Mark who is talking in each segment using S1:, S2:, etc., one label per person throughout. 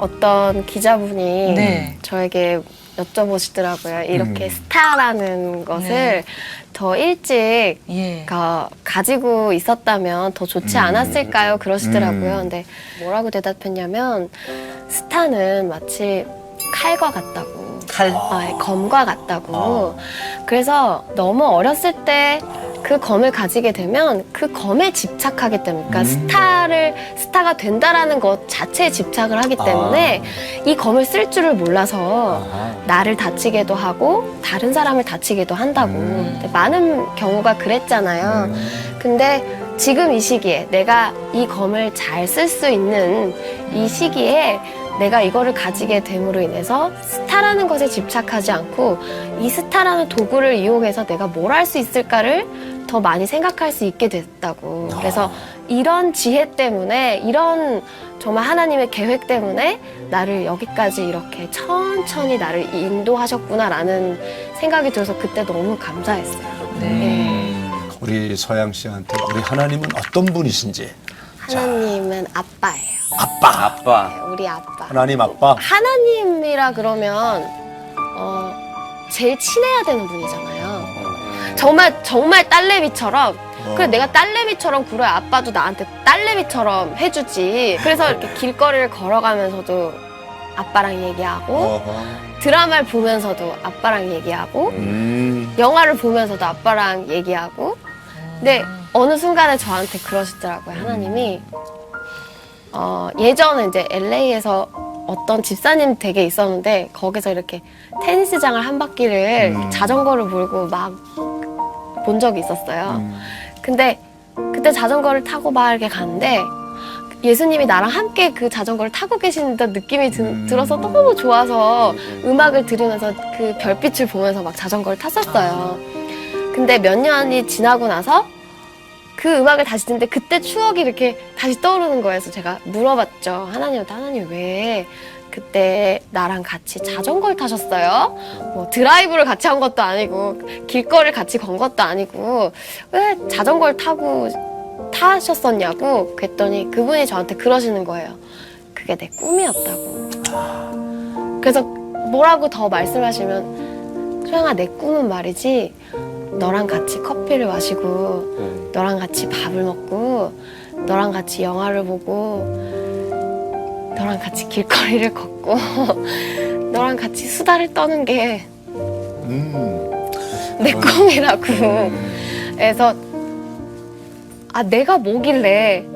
S1: 어떤 기자분이
S2: 네.
S1: 저에게 여쭤보시더라고요. 이렇게
S3: 음.
S1: 스타라는 것을
S2: 네.
S1: 더 일찍
S2: 예.
S1: 가, 가지고 있었다면 더 좋지
S3: 음.
S1: 않았을까요? 그러시더라고요.
S3: 음.
S1: 근데 뭐라고 대답했냐면 스타는 마치 칼과 같다고.
S2: 칼.
S1: 아, 예, 검과 같다고. 그래서 너무 어렸을 때 그 검을 가지게 되면 그 검에 집착하기 때문에, 그러니까
S3: 음.
S1: 스타를, 스타가 된다라는 것 자체에 집착을 하기 때문에 이 검을 쓸 줄을 몰라서
S3: 아하.
S1: 나를 다치게도 하고 다른 사람을 다치게도 한다고.
S3: 음.
S1: 근데 많은 경우가 그랬잖아요.
S3: 음.
S1: 근데 지금 이 시기에 내가 이 검을 잘 쓸 수 있는 이 시기에 내가 이거를 가지게 됨으로 인해서 스타라는 것에 집착하지 않고 이 스타라는 도구를 이용해서 내가 뭘 할 수 있을까를 더 많이 생각할 수 있게 됐다고. 그래서 이런 지혜 때문에 이런 정말 하나님의 계획 때문에 나를 여기까지 이렇게 천천히 나를 인도하셨구나라는 생각이 들어서 그때 너무 감사했어요.
S2: 네.
S3: 음. 우리 서양 씨한테 우리 하나님은 어떤 분이신지
S1: 하나님은 아빠예요.
S3: 아빠
S4: 아빠.
S1: 네, 우리 아빠.
S3: 하나님 아빠
S1: 하나님이라 그러면 어, 제일 친해야 되는 분이잖아요. 정말 정말 딸내미처럼
S3: 어.
S1: 그래 내가 딸내미처럼 굴어야 아빠도 나한테 딸내미처럼 해주지. 그래서 이렇게 길거리를 걸어가면서도 아빠랑 얘기하고
S3: 어허.
S1: 드라마를 보면서도 아빠랑 얘기하고
S3: 음.
S1: 영화를 보면서도 아빠랑 얘기하고 근데 어느 순간에 저한테 그러시더라고요 하나님이 어, 예전에 이제 LA에서 어떤 집사님 댁에 있었는데 거기서 이렇게 테니스장을 한 바퀴를
S3: 음.
S1: 자전거를 몰고 막 본 적이 있었어요.
S3: 음.
S1: 근데 그때 자전거를 타고 막 이렇게 가는데 예수님이 나랑 함께 그 자전거를 타고 계시는 느낌이 드,
S3: 음.
S1: 들어서 너무 좋아서 음악을 들으면서 그 별빛을 보면서 막 자전거를 탔었어요. 근데 몇 년이 지나고 나서 그 음악을 다시 듣는데 그때 추억이 이렇게 다시 떠오르는. 그래서 제가 물어봤죠. 하나님한테 하나님 왜 그때 나랑 같이 자전거를 타셨어요? 뭐 드라이브를 같이 한 것도 아니고 길거리를 같이 건 것도 아니고 왜 자전거를 타고 타셨었냐고 그랬더니 그분이 저한테 그러시는 거예요. 그게 내 꿈이었다고. 그래서 뭐라고 더 말씀하시면 소영아 내 꿈은 말이지 너랑 같이 커피를 마시고 너랑 같이 밥을 먹고 너랑 같이 영화를 보고 너랑 같이 길거리를 걷고 너랑 같이 수다를 떠는 게 내
S3: 음.
S1: 꿈이라고.
S3: 음.
S1: 그래서 아 내가 뭐길래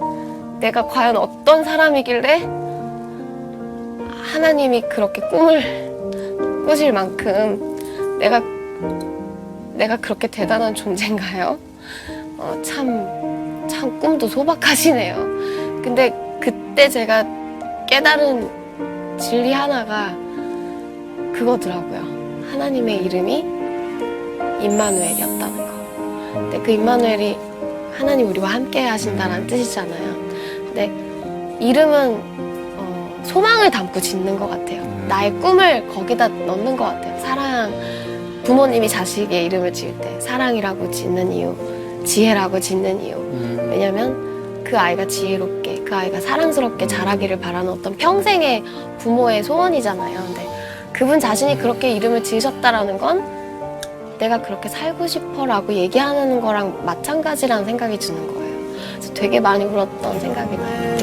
S1: 내가 과연 어떤 사람이길래 하나님이 그렇게 꿈을 꾸실 만큼 내가 내가 그렇게 대단한 존재인가요? 어, 참, 참 꿈도 소박하시네요. 근데 그때 제가 깨달은 진리 하나가 그거더라고요. 하나님의 이름이 임마누엘이었다는 거. 근데 그 임마누엘이 하나님 우리와 함께 하신다는 뜻이잖아요. 근데 이름은 어, 소망을 담고 짓는 것 같아요.
S3: 음.
S1: 나의 꿈을 거기다 넣는 것 같아요. 사랑, 부모님이 자식의 이름을 지을 때 사랑이라고 짓는 이유, 지혜라고 짓는 이유.
S3: 음.
S1: 왜냐면 그 아이가 지혜롭게, 그 아이가 사랑스럽게 자라기를 바라는 어떤 평생의 부모의 소원이잖아요. 근데 그분 자신이 그렇게 이름을 지으셨다라는 건 내가 그렇게 살고 싶어라고 얘기하는 거랑 마찬가지라는 생각이 드는 거예요. 그래서 되게 많이 울었던 생각이 나요.